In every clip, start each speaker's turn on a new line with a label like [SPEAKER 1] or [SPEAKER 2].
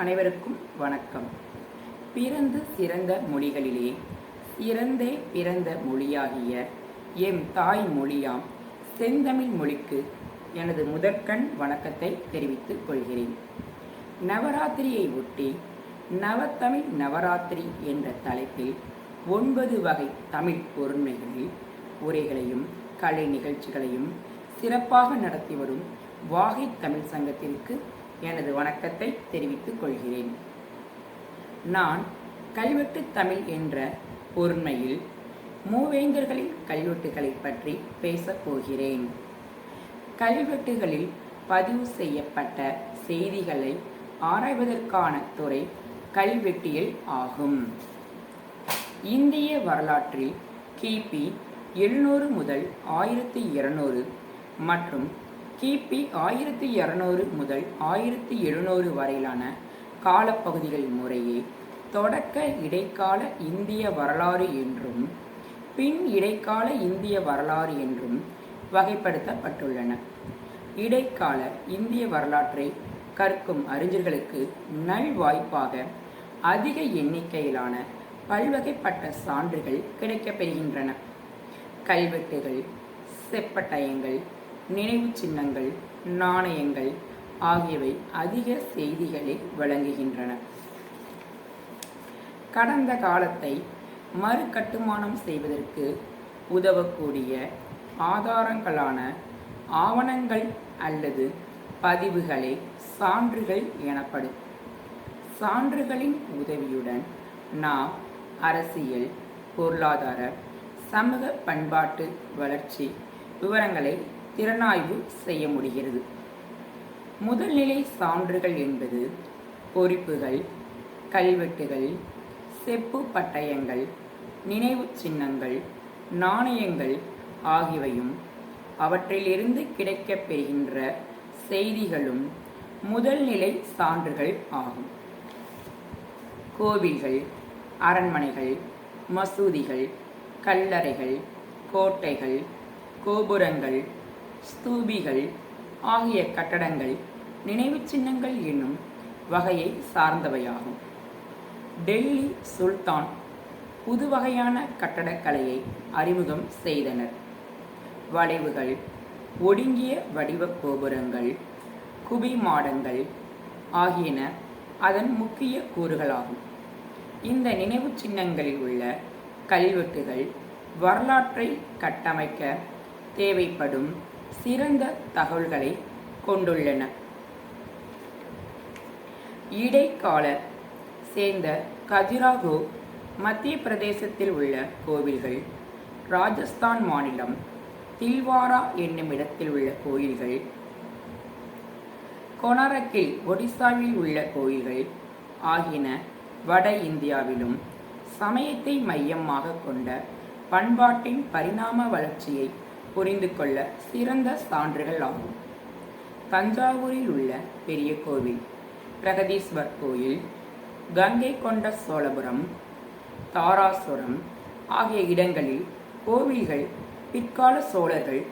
[SPEAKER 1] அனைவருக்கும் வணக்கம். பிறந்து சிறந்த மொழிகளிலே சிறந்தே பிறந்த மொழியாகிய எம் தாய் மொழியாம் செந்தமிழ் மொழிக்கு எனது முதற்கண் வணக்கத்தை தெரிவித்துக் கொள்கிறேன். நவராத்திரியை ஒட்டி நவத்தமிழ் நவராத்திரி என்ற தலைப்பில் ஒன்பது வகை தமிழ் பொருண்மைகளில் உரைகளையும் கலை நிகழ்ச்சிகளையும் சிறப்பாக நடத்தி வரும் வாகை தமிழ் சங்கத்திற்கு எனது வணக்கத்தை தெரிவித்துக் கொள்கிறேன். நான் கல்வெட்டு தமிழ் என்ற பொருண்மையில் மூவேந்தர்களின் கல்வெட்டுகளை பற்றி பேசப் போகிறேன். கல்வெட்டுகளில் பதிவு செய்யப்பட்ட செய்திகளை ஆராய்வதற்கான துறை கல்வெட்டியல் ஆகும். இந்திய வரலாற்றில் கிபி எழுநூறு முதல் ஆயிரத்தி இருநூறு மற்றும் கிபி ஆயிரத்தி இரநூறு முதல் ஆயிரத்தி எழுநூறு வரையிலான காலப்பகுதிகள் முறையே தொடக்க இடைக்கால இந்திய வரலாறு என்றும் பின் இடைக்கால இந்திய வரலாறு என்றும் வகைப்படுத்தப்பட்டுள்ளன. இடைக்கால இந்திய வரலாற்றை கற்கும் அறிஞர்களுக்கு நல்வாய்ப்பாக அதிக எண்ணிக்கையிலான பல்வகைப்பட்ட சான்றுகள் கிடைக்கப்பெறுகின்றன கல்வெட்டுகள் செப்பட்டயங்கள் நினைவு சின்னங்கள் நாணயங்கள் ஆகியவை அதிக செய்திகளை வழங்குகின்றன. கடந்த காலத்தை மறுகட்டுமானம் செய்வதற்கு உதவக்கூடிய ஆதாரங்களான ஆவணங்கள் அல்லது பதிவுகளே சான்றுகள் எனப்படும் சான்றுகளின் உதவியுடன் நாம் அரசியல் பொருளாதார சமூக பண்பாட்டு வளர்ச்சி விவரங்களை திறனாய்வு செய்ய முடிகிறது. முதல்நிலை சான்றுகள் என்பது பொறிப்புகள் கல்வெட்டுகள் செப்பு பட்டயங்கள் நினைவுச் சின்னங்கள் நாணயங்கள் ஆகியவையும் அவற்றிலிருந்து கிடைக்கப் பெறுகின்ற செய்திகளும் முதல்நிலை சான்றுகள் ஆகும். கோவில்கள் அரண்மனைகள் மசூதிகள் கல்லறைகள் கோட்டைகள் கோபுரங்கள் ஸ்தூபிகள் ஆகிய கட்டடங்கள் நினைவுச் சின்னங்கள் என்னும் வகையை சார்ந்தவையாகும். டெல்லி சுல்தான் புது வகையான கட்டடக்கலையை அறிமுகம் செய்தனர். வளைவுகள் ஒடுங்கிய வடிவ கோபுரங்கள் குபி மாடங்கள் ஆகியன அதன் முக்கிய கூறுகளாகும். இந்த நினைவுச் சின்னங்களில் உள்ள கல்வெட்டுகள் வரலாற்றை கட்டமைக்க தேவைப்படும் சிறந்த தகவல்களை கொண்டுள்ளன. இடைக்கால சேர்ந்த கஜுராஹோ மத்திய பிரதேசத்தில் உள்ள கோவில்கள் ராஜஸ்தான் மாநிலம் தில்வாரா என்னும் இடத்தில் உள்ள கோயில்கள் கொனாரக்கில் ஒடிசாவில் உள்ள கோயில்கள் ஆகியன வட இந்தியாவிலும் சமயத்தை மையமாக கொண்ட பண்பாட்டின் பரிணாம வளர்ச்சியை புரிந்து கொள்ள சிறந்த சான்றுகள் ஆகும். தஞ்சாவூரில் உள்ள பெரிய கோவில் பிரகதீஸ்வர் கோயில் கங்கை கொண்ட சோழபுரம் தாராசுரம் ஆகிய இடங்களில் கோவில்கள் பிற்கால சோழர்கள்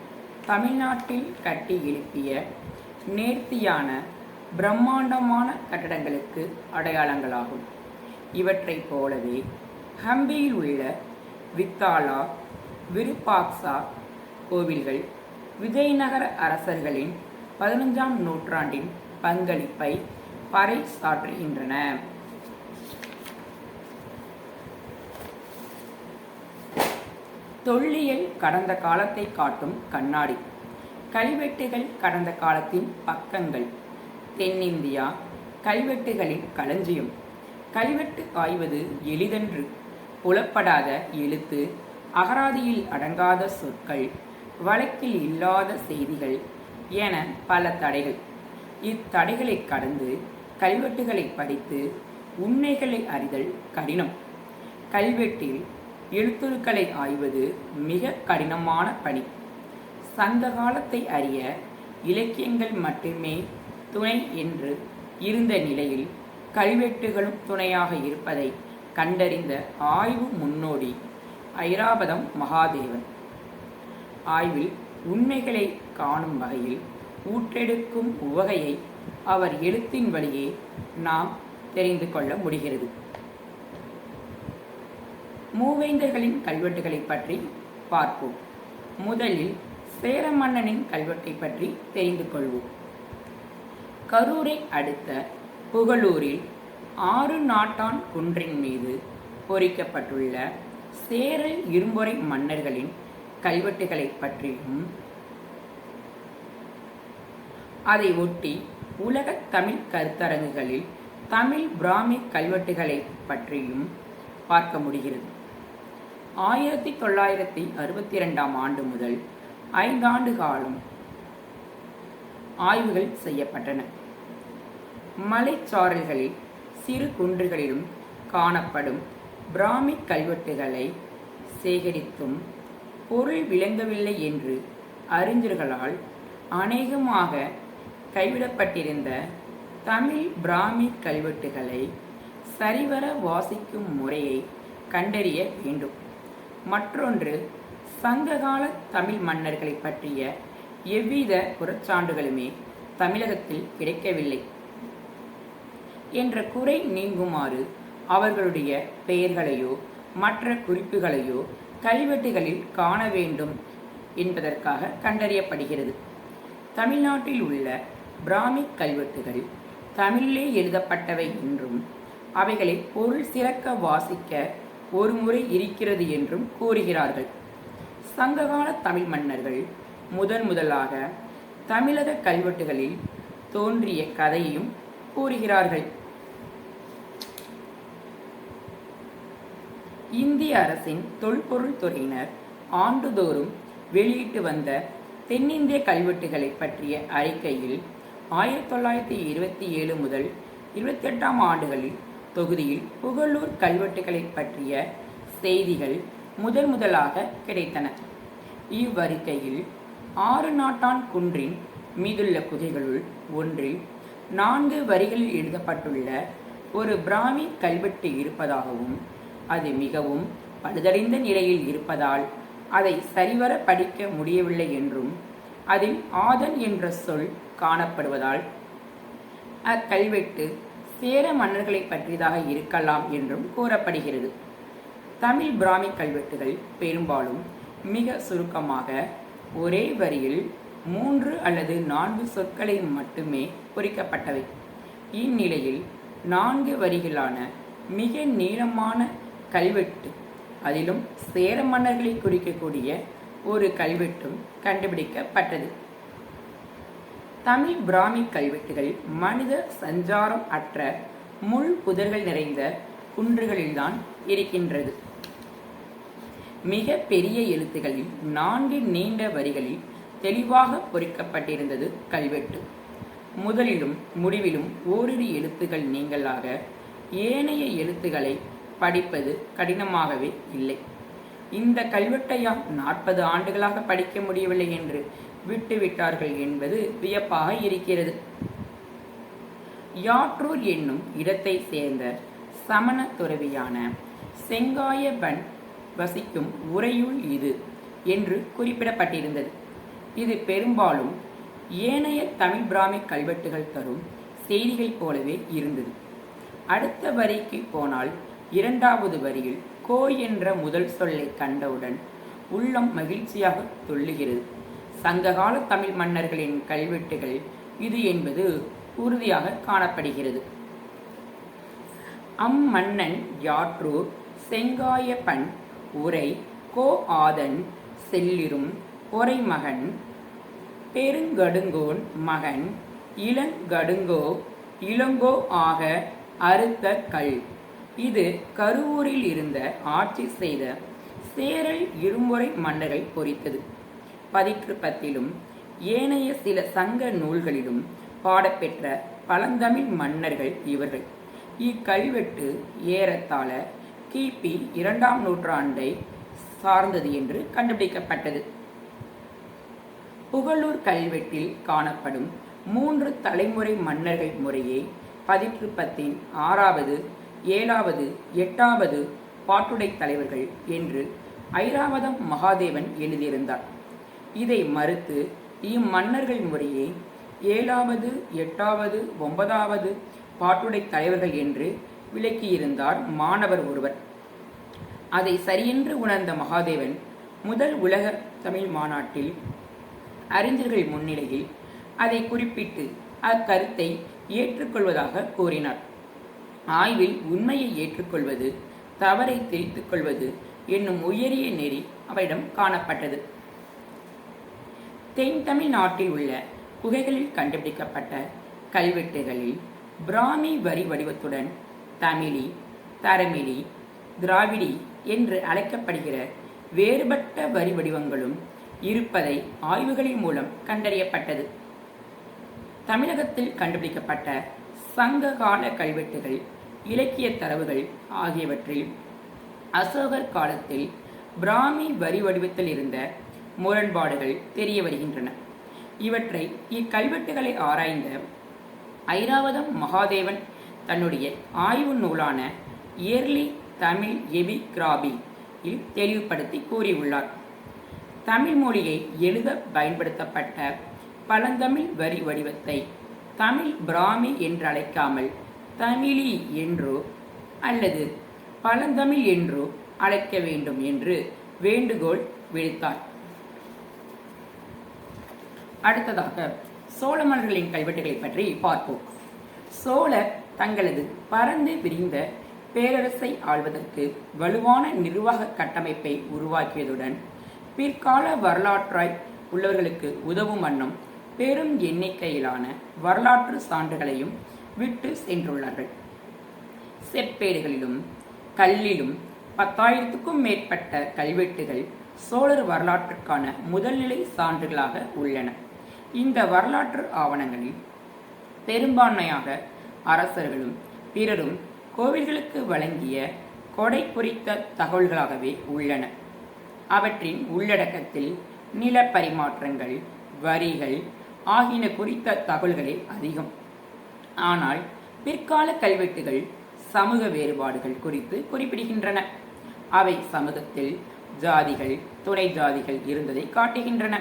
[SPEAKER 1] தமிழ்நாட்டில் கட்டி எழுப்பிய நேர்த்தியான பிரம்மாண்டமான கட்டடங்களுக்கு அடையாளங்களாகும். இவற்றைப் போலவே ஹம்பியில் உள்ள வித்தாலா விருப்பாக்சா கோவில்கள் விஜயநகர அரசர்களின் பதினஞ்சாம் நூற்றாண்டின் பங்களிப்பை பறைசாற்றுகின்றன. தொல்லியல் கடந்த காலத்தை காட்டும் கண்ணாடி. கல்வெட்டுகள் கடந்த காலத்தின் பக்கங்கள். தென்னிந்தியா கல்வெட்டுகளின் களஞ்சியம். கல்வெட்டு ஆய்வது எளிதன்று. புலப்படாத எழுத்து அகராதியில் அடங்காத சொற்கள். வழக்கில் இல்லாத செய்திகள் என பல தடைகள். இத்தடைகளை கடந்து கல்வெட்டுகளை படித்து உண்மைகளை அறிதல் கடினம். கல்வெட்டில் எழுத்துருக்களை ஆய்வது மிக கடினமான பணி. சங்க காலத்தை அறிய இலக்கியங்கள் மட்டுமே துணை என்று இருந்த நிலையில் கல்வெட்டுகளும் துணையாக இருப்பதை கண்டறிந்த ஆய்வு முன்னோடி ஐராபதம் மகாதேவன். ஆய்வில் உண்மைகளை காணும் வகையில் ஊற்றெடுக்கும் உவகையை அவர் எழுத்தின் வழியே நாம் தெரிந்து கொள்ள முடிகிறது. மூவேந்தர்களின் கல்வெட்டுகளை பற்றி பார்ப்போம். முதலில் சேர மன்னனின் கல்வெட்டை பற்றி தெரிந்து கொள்வோம். கரூரை அடுத்த புகழூரில் ஆறு நாட்டான் குன்றின் மீது பொறிக்கப்பட்டுள்ள சேரல் இரும்பொறை மன்னர்களின் கல்வெட்டுகளை பற்றியும் அதை ஒட்டி உலகத் தமிழ் கருத்தரங்குகளில் தமிழ் பிராமி கல்வெட்டுகளை பற்றியும் பார்க்க முடிகிறது. ஆயிரத்தி தொள்ளாயிரத்தி அறுபத்தி ரெண்டாம் ஆண்டு முதல் ஐந்தாண்டு காலம் ஆய்வுகள் செய்யப்பட்டன. மலைச்சாரல்களில் சிறு குன்றுகளிலும் காணப்படும் பிராமி கல்வெட்டுகளை சேகரித்தும் பொருள் விளங்கவில்லை என்று அறிஞர்களால் அநேகமாக கைவிடப்பட்டிருந்த தமிழ் பிராமி கல்வெட்டுகளை சரிவர வாசிக்கும் முறையை கண்டறிய வேண்டும். மற்றொன்று சங்ககால தமிழ் மன்னர்களை பற்றிய எவ்வித புறச்சான்றுகளுமே தமிழகத்தில் கிடைக்கவில்லை என்ற குறை நீங்குமாறு அவர்களுடைய பெயர்களையோ மற்ற குறிப்புகளையோ கல்வெட்டுகளில் காண வேண்டும் என்பதற்காக கண்டறியப்படுகிறது. தமிழ்நாட்டில் உள்ள பிராமி கல்வெட்டுகள் தமிழிலே எழுதப்பட்டவை என்றும் அவைகளை பொருள் சிறக்க வாசிக்க ஒரு முறை இருக்கிறது என்றும் கூறுகிறார்கள். சங்ககால தமிழ் மன்னர்கள் முதன் முதலாக தமிழக கல்வெட்டுகளில் தோன்றிய கதையையும் கூறுகிறார்கள். இந்திய அரசின் தொல்பொருள் துறையினர் ஆண்டுதோறும் வெளியிட்டு வந்த தென்னிந்திய கல்வெட்டுகளை பற்றிய அறிக்கையில் ஆயிரத்தி தொள்ளாயிரத்தி இருபத்தி ஏழு முதல் இருபத்தி எட்டாம் ஆண்டுகளில் தொகுதியில் புகழூர் கல்வெட்டுகளை பற்றிய செய்திகள் முதன் முதலாக கிடைத்தன. இவ்வறிக்கையில் ஆறு நாட்டான் குன்றின் மீதுள்ள குகைகளுள் ஒன்றில் நான்கு வரிகளில் எழுதப்பட்டுள்ள ஒரு பிராமி கல்வெட்டு இருப்பதாகவும் அது மிகவும் பழுதடைந்த நிலையில் இருப்பதால் அதை சரிவர படிக்க முடியவில்லை என்றும் அதில் ஆதன் என்ற சொல் காணப்படுவதால் அக்கல்வெட்டு சேர மன்னர்களை பற்றியதாக இருக்கலாம் என்றும் கூறப்படுகிறது. தமிழ் பிராமி கல்வெட்டுகள் பெரும்பாலும் மிக சுருக்கமாக ஒரே வரியில் மூன்று அல்லது நான்கு சொற்களை மட்டுமே குறிக்கப்பட்டவை இந்நிலையில் நான்கு வரிகளான மிக நீளமான கல்வெட்டு. அதிலும் சேர மன்னர்களை குறிக்கக்கூடிய ஒரு கல்வெட்டும் கண்டுபிடிக்கப்பட்டது. தமிழ் பிராமி கல்வெட்டுகள் மனித சஞ்சாரம் அற்ற முள் புதர்கள் நிறைந்த குன்றுகளில்தான் இருக்கின்றது. மிக பெரிய எழுத்துகளில் நான்கு நீண்ட வரிகளில் தெளிவாக பொறிக்கப்பட்டிருந்தது கல்வெட்டு. முதலிலும் முடிவிலும் ஓரிரு எழுத்துகள் நீங்களாக ஏனைய எழுத்துக்களை படிப்பது கடினமாகவே இல்லை. இந்த கல்வெட்டையால் நாற்பது ஆண்டுகளாக படிக்க முடியவில்லை என்று விட்டுவிட்டார்கள் என்பது வியப்பாக இருக்கிறது. யாற்றூர் என்னும் இடத்தை சேர்ந்த சமண துறவியான செங்காயபன் வசிக்கும் உரையுள் இது என்று குறிப்பிடப்பட்டிருந்தது. இது பெரும்பாலும் ஏனைய தமிழ் பிராமி கல்வெட்டுகள் தரும் செய்திகள் போலவே இருந்தது. அடுத்த வரிக்கு போனால் இரண்டாவது வரியில் கோ என்ற முதல் சொல்லை கண்டவுடன் உள்ளம் மகிழ்ச்சியாக துள்ளுகிறது. சங்ககால தமிழ் மன்னர்களின் கல்வெட்டுகள் இது என்பது உறுதியாக காணப்படுகிறது. அம்மன்னன் யாற்றூர் செங்காயப்பன் உரை கோ ஆதன் செல்லிரும் பொறைமகன் பெருங்கடுங்கோன் மகன் இளங்கடுங்கோ இளங்கோ ஆக அறுத்த கல். இது கருவூரில் இருந்த ஆட்சி செய்த சேரல் இருமுறை மன்னர்கள் பொறித்தது. பதிற்றுப்பத்திலும் ஏனைய சில சங்க நூல்களிலும் பாடப்பெற்ற பழந்தமிழ் மன்னர்கள் இவர்கள். இக்கல்வெட்டு ஏறத்தாழ கிபி இரண்டாம் நூற்றாண்டை சார்ந்தது என்று கண்டுபிடிக்கப்பட்டது. புகழூர் கல்வெட்டில் காணப்படும் மூன்று தலைமுறை மன்னர்கள் முறையே பதிற்றுப்பத்தின் ஆறாவது ஏழாவது எட்டாவது பாட்டுடை தலைவர்கள் என்று ஐராவதம் மகாதேவன் எழுதியிருந்தார். இதை மறுத்து இம்மன்னர்கள் முறையே ஏழாவது எட்டாவது ஒன்பதாவது பாட்டுடை தலைவர்கள் என்று விளக்கியிருந்தார் மாணவர் ஒருவர். அதை சரியென்று உணர்ந்த மகாதேவன் முதல் உலக தமிழ் மாநாட்டில் அறிஞர்கள் முன்னிலையில் அதை குறிப்பிட்டு அக்கருத்தை ஏற்றுக்கொள்வதாக கூறினார். ஆய்வில் உண்மையை ஏற்றுக்கொள்வது தவறை திரித்துக் கொள்வது என்னும் உயரிய நெறி அவரிடம் காணப்பட்டது. தென் தமிழ்நாட்டில் உள்ள குகைகளில் கண்டுபிடிக்கப்பட்ட கல்வெட்டுகளில் பிராமி வரி வடிவத்துடன் தமிழி தரமிழி திராவிடி என்று அழைக்கப்படுகிற வேறுபட்ட வரி வடிவங்களும் இருப்பதை ஆய்வுகளின் மூலம் கண்டறியப்பட்டது. தமிழகத்தில் கண்டுபிடிக்கப்பட்ட சங்ககால கல்வெட்டுகள் இலக்கிய தரவுகள் ஆகியவற்றில் அசோகர் காலத்தில் பிராமி வரி வடிவத்தில் இருந்த முரண்பாடுகள் தெரிய வருகின்றன. இவற்றை இக்கல்வெட்டுகளை ஆராய்ந்த ஐராவதம் மகாதேவன் தன்னுடைய ஆய்வு நூலான இயர்லி தமிழ் எபிகிராபி இல் தெளிவுபடுத்தி கூறியுள்ளார். தமிழ் மொழியை எழுத பயன்படுத்தப்பட்ட பழந்தமிழ் வரி வடிவத்தை தமிழ் பிராமி என்று அழைக்காமல் தமிழி என்றோ அல்லது பழந்தமிழ் என்றோ அழைக்க வேண்டும் என்று வேண்டுகோள் விடுத்தார். அடுத்ததாக சோழ மன்னர்களின் கல்வெட்டுகளை பற்றி பார்ப்போம். சோழர் தங்களது பரந்து விரிந்த பேரரசை ஆள்வதற்கு வலுவான நிர்வாக கட்டமைப்பை உருவாக்கியதுடன் பிற்கால வரலாற்றாய் உள்ளவர்களுக்கு உதவும் வண்ணம் பெரும் எண்ணிக்கையிலான வரலாற்று சான்றுகளையும் விட்டு சென்றுள்ளார்கள். செப்பேடுகளிலும் கல்லிலும் பத்தாயிரத்துக்கும் மேற்பட்ட கல்வெட்டுகள் சோழர் வரலாற்றுக்கான முதல்நிலை சான்றுகளாக உள்ளன. இந்த வரலாற்று ஆவணங்களில் பெரும்பான்மையாக அரசர்களும் பிறரும் கோவில்களுக்கு வழங்கிய கொடை குறித்த தகவல்களாகவே உள்ளன. அவற்றின் உள்ளடக்கத்தில் நில பரிமாற்றங்கள் வரிகள் ஆகியன குறித்த தகவல்களே அதிகம். ஆனால் பிற்கால கல்வெட்டுகள் சமூக வேறுபாடுகள் குறித்து குறிப்பிடுகின்றன. அவை சமூகத்தில் ஜாதிகள் துணை ஜாதிகள் இருந்ததை காட்டுகின்றன.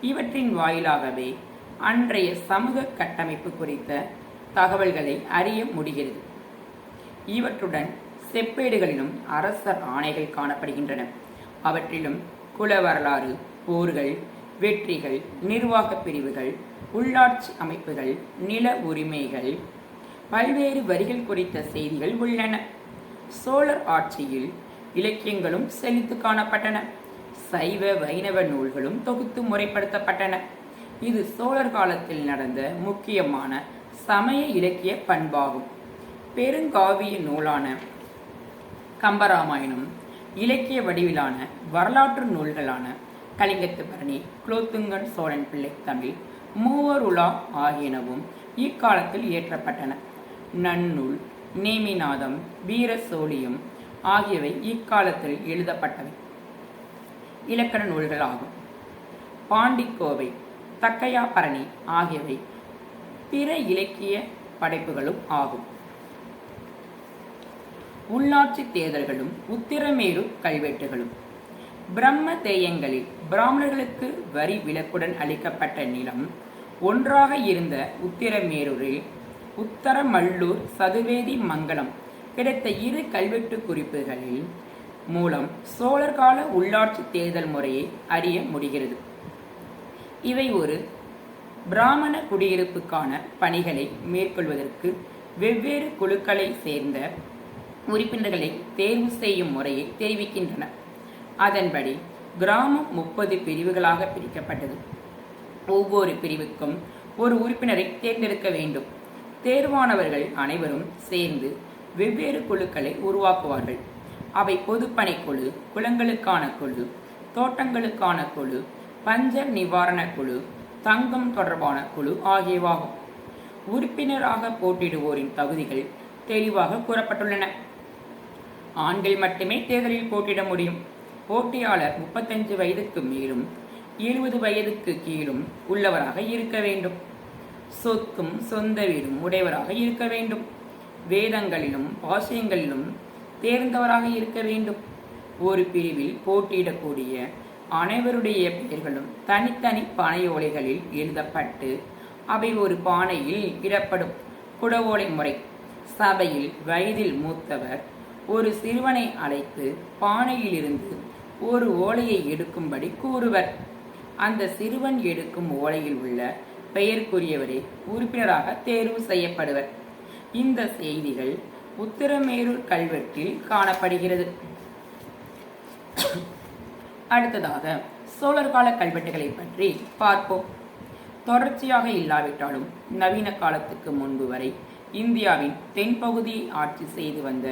[SPEAKER 1] இவற்றின் வாயிலாகவே அன்றைய சமூக கட்டமைப்பு குறித்த தகவல்களை அறிய முடிகிறது. இவற்றுடன் செப்பேடுகளிலும் அரசர் ஆணைகள் காணப்படுகின்றன. அவற்றிலும் குல வரலாறு போர்கள் வெற்றிகள் நிர்வாக பிரிவுகள் உள்ளாட்சி அமைப்புகள் நில உரிமைகள். பல்வேறு வரிகள் குறித்த செய்திகள் உள்ளன. சோழர் ஆட்சியில் இலக்கியங்களும் செழித்து காணப்பட்டன. சைவ வைணவ நூல்களும் தொகுத்து முறைப்படுத்தப்பட்டன. இது சோழர் காலத்தில் நடந்த முக்கியமான சமய இலக்கிய பண்பாகும். பெருங்காவிய நூலான கம்பராமாயணம் இலக்கிய வடிவிலான வரலாற்று நூல்களான கலிங்கத்து பரணி குலோத்துங்கன் சோழன் பிள்ளை தமிழ் மூவர் உலா ஆகியனவும் இக்காலத்தில் இயற்றப்பட்டன. நன்னூல் நேமிநாதம் வீர சோழியம் ஆகியவை இக்காலத்தில் எழுதப்பட்டவை. இலக்கண நூல்கள் ஆகும். பாண்டிக்கோவை தக்கையா பரணி ஆகியவை பிற இலக்கிய படைப்புகளும் ஆகும். உள்ளாட்சி தேர்தல்களும் உத்திரமேரு கல்வெட்டுகளும். பிரம்ம தேயங்களில் பிராமணர்களுக்கு வரி விலக்குடன் அளிக்கப்பட்ட நிலம் ஒன்றாக இருந்த உத்திரமேரூரில் உத்தரமல்லூர் சதுவேதி மங்கலம் கிடைத்த இரு கல்வெட்டு குறிப்புகளில் மூலம் சோழர் கால உள்ளாட்சி தேர்தல் முறையை அறிய முடிகிறது. இவை ஒரு பிராமண குடியிருப்புக்கான பணிகளை மேற்கொள்வதற்கு வெவ்வேறு குழுக்களை சேர்ந்த உறுப்பினர்களை தேர்வு செய்யும் முறையை தெரிவிக்கின்றன. அதன்படி கிராமம் முப்பது பிரிவுகளாக பிரிக்கப்பட்டது. ஒவ்வொரு பிரிவுக்கும் ஒரு உறுப்பினரை தேர்ந்தெடுக்க வேண்டும். தேர்வானவர்கள் அனைவரும் சேர்ந்து வெவ்வேறு குழுக்களை உருவாக்குவார்கள். அவை பொதுப்பணிக்குழு குளங்களுக்கான குழு தோட்டங்களுக்கான குழு பஞ்சர் நிவாரண குழு தங்கம் தொடர்பான குழு ஆகியவாகும். உறுப்பினராக போட்டியிடுவோரின் தகுதிகள் தெளிவாக கூறப்பட்டுள்ளன. ஆண்கள் மட்டுமே தேர்தலில் போட்டியிட முடியும். போட்டியாளர் முப்பத்தஞ்சு வயதுக்கு மேலும் இருபது வயதுக்கு கீழும் உள்ளவராக இருக்க வேண்டும். சொத்தும் சொந்த வீடும் உடையவராக இருக்க வேண்டும். வேதங்களிலும் பாசியங்களிலும் தேர்ந்தவராக இருக்க வேண்டும். ஒரு பிரிவில் போட்டியிடக்கூடிய அனைவருடைய பெயர்களும் தனித்தனி பானை ஓலைகளில் எழுதப்பட்டு அவை ஒரு பானையில் இடப்படும் குடவோலை முறை. சபையில் வயதில் மூத்தவர் ஒரு சிறுவனை அழைத்து பானையிலிருந்து ஒரு ஓலையை எடுக்கும்படி கூறுவர். அந்த சிறுவன் எடுக்கும் ஓலையில் உள்ள பெயருக்குரியவரே உறுப்பினராக தேர்வு செய்யப்படுவர். இந்த செய்திகள் உத்திரமேரூர் கல்வெட்டில் காணப்படுகிறது. அடுத்ததாக சோழர் கால கல்வெட்டுகளை பற்றி பார்ப்போம். தொடர்ச்சியாக இல்லாவிட்டாலும் நவீன காலத்துக்கு முன்பு வரை இந்தியாவின் தென்பகுதியை ஆட்சி செய்து வந்த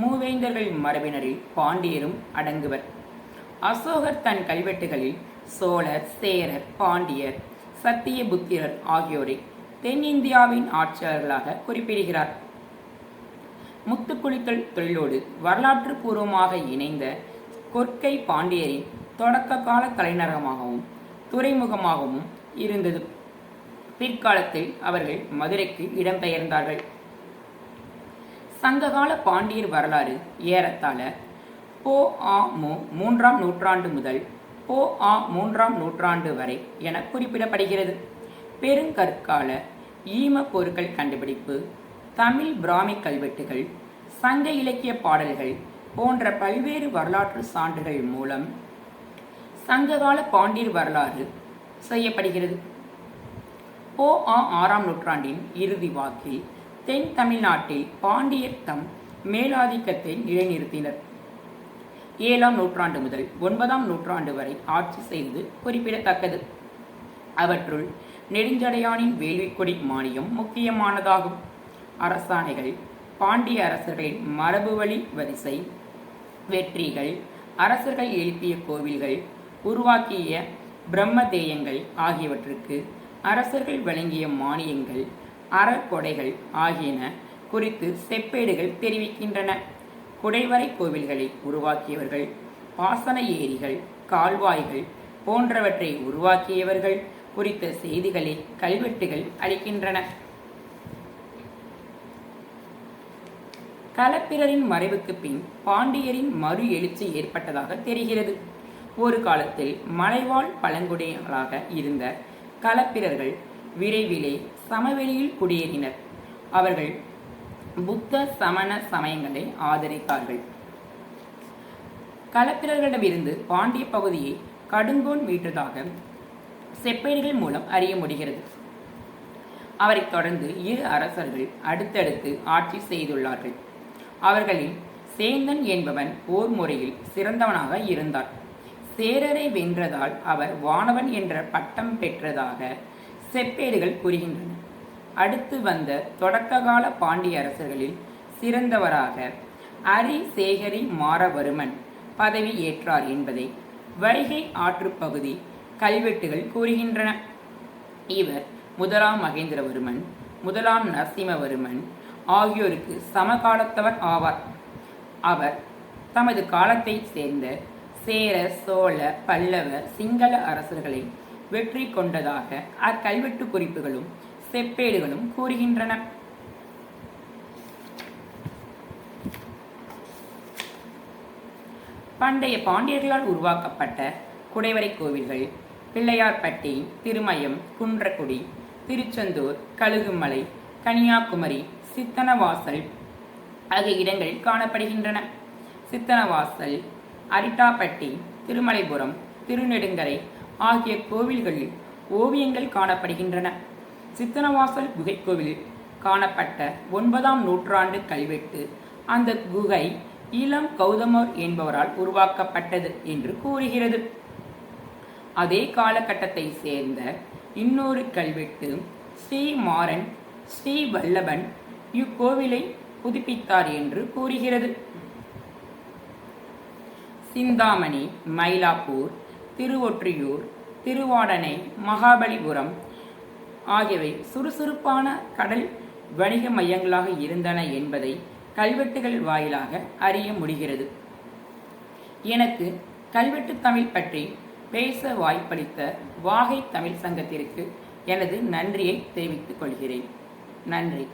[SPEAKER 1] மூவேந்தர்கள் மரபினரில் பாண்டியரும் அடங்குவர். அசோகர் தன் கல்வெட்டுகளில் சோழர் சேரர் பாண்டியர் சத்தியபுத்திரர் ஆகியோரை தென்னிந்தியாவின் ஆட்சியாளர்களாக குறிப்பிடுகிறார். முத்துக்குளித்தல் தொழிலோடு வரலாற்று பூர்வமாக இணைந்த கொற்கை பாண்டியரின் தொடக்க கால தலைநகரமாகவும் துறைமுகமாகவும் இருந்தது. பிற்காலத்தில் அவர்கள் மதுரைக்கு இடம்பெயர்ந்தார்கள். சங்ககால பாண்டியர் வரலாறு ஏறத்தாழ போ ஆ மு மூன்றாம் நூற்றாண்டு முதல் போ ஆ மூன்றாம் நூற்றாண்டு வரை என குறிப்பிடப்படுகிறது. பெருங்கற்கால ஈம பொருட்கள் கண்டுபிடிப்பு தமிழ் பிராமி கல்வெட்டுகள் சங்க இலக்கிய பாடல்கள் போன்ற பல்வேறு வரலாற்று சான்றுகள் மூலம் சங்ககால பாண்டியர் வரலாறு செய்யப்படுகிறது. போ ஆ ஆறாம் நூற்றாண்டின் இறுதி வாக்கில் தென் தமிழ்நாட்டில் பாண்டியர் தம் மேலாதிக்கத்தை நிலைநிறுத்தினர். ஏழாம் நூற்றாண்டு முதல் ஒன்பதாம் நூற்றாண்டு வரை ஆட்சி செய்தது குறிப்பிடத்தக்கது. அவற்றுள் நெடுஞ்சடையானின் வேள்விக்கொடி மானியம் முக்கியமானதாகும். அரசாணைகள் பாண்டிய அரசர்களின் மரபு வழி வரிசை வெற்றிகள் அரசர்கள் எழுப்பிய கோவில்கள் உருவாக்கிய பிரம்மதேயங்கள் ஆகியவற்றுக்கு அரசர்கள் வழங்கிய மானியங்கள் அறக்கொடைகள் ஆகியன குறித்து செப்பேடுகள் தெரிவிக்கின்றன. குடைவரை கோவில்களை உருவாக்கியவர்கள் பாசன ஏரிகள் கால்வாய்கள் போன்றவற்றை உருவாக்கியவர்கள் குறித்த செய்திகளை கல்வெட்டுகள் அளிக்கின்றன. களப்பிரரின் மறைவுக்கு பின் பாண்டியரின் மறு எழுச்சி ஏற்பட்டதாக தெரிகிறது. ஒரு காலத்தில் மலைவாழ் பழங்குடியினர்களாக இருந்த களப்பிரர்கள் விரைவிலே சமவெளியில் குடியேறினர். அவர்கள் புத்த சமண சமயங்களை ஆதரித்தார்கள் களப்பிரர்களிடமிருந்து பாண்டிய பகுதியை கடுங்கோன் மீட்டதாக செப்பேடுகள் மூலம் அறிய முடிகிறது. அவரைத் தொடர்ந்து இரு அரசர்கள் அடுத்தடுத்து ஆட்சி செய்துள்ளார்கள். அவர்களில் சேந்தன் என்பவன் போர் முறையில் சிறந்தவனாக இருந்தார். சேரரை வென்றதால் அவர் வானவன் என்ற பட்டம் பெற்றதாக செப்பேடுகள் கூறுகின்றன. அடுத்து வந்த தொடக்ககால பாண்டிய அரசர்களில் சிறந்தவராக அரி சேகரி பதவி ஏற்றார் என்பதை வைகை ஆற்றுப்பகுதி கல்வெட்டுகள் கூறுகின்றன. இவர் முதலாம் மகேந்திரவர்மன் முதலாம் நரசிம்மவர்மன் ஆகியோருக்கு சமகாலத்தவர் ஆவார். அவர் தமது காலத்தைச் சேர்ந்த சேர சோழ பல்லவ சிங்கள அரசர்களை வெற்றி கொண்டதாக அக்கல்வெட்டு குறிப்புகளும் செப்பேடுகளும் கூறுகின்றன. பண்டைய பாண்டியர்களால் உருவாக்கப்பட்ட குடைவரை கோவில்கள் பிள்ளையார்பட்டி திருமயம் குன்றக்குடி திருச்செந்தூர் கழுகுமலை கன்னியாகுமரி சித்தனவாசல் ஆகிய இடங்களில் காணப்படுகின்றன. சித்தனவாசல் அரிட்டாப்பட்டி திருமலைபுரம் திருநெடுங்கரை ஆகிய கோவில்களில் ஓவியங்கள் காணப்படுகின்றன. சித்தனவாசல் குகை கோவிலில் காணப்பட்ட ஒன்பதாம் நூற்றாண்டு கல்வெட்டு. அந்த குகை இளம் கௌதமர் என்பவரால் உருவாக்கப்பட்டது என்று கூறுகிறது. அதே காலகட்டத்தை சேர்ந்த இன்னொரு கல்வெட்டு ஸ்ரீ மாறன் ஸ்ரீ வல்லபன் இக்கோவிலை புதுப்பித்தார் என்று கூறுகிறது. சிந்தாமணி மயிலாப்பூர் திருவொற்றியூர் திருவாடனை மகாபலிபுரம் ஆகியவை சுறுசுறுப்பான கடல் வணிக மையங்களாக இருந்தன என்பதை கல்வெட்டுகள் வாயிலாக அறிய முடிகிறது. எனக்கு கல்வெட்டு தமிழ் பற்றி பேச வாய்ப்பளித்த வாகை தமிழ் சங்கத்திற்கு எனது நன்றியை தெரிவித்துக் கொள்கிறேன். நன்றி.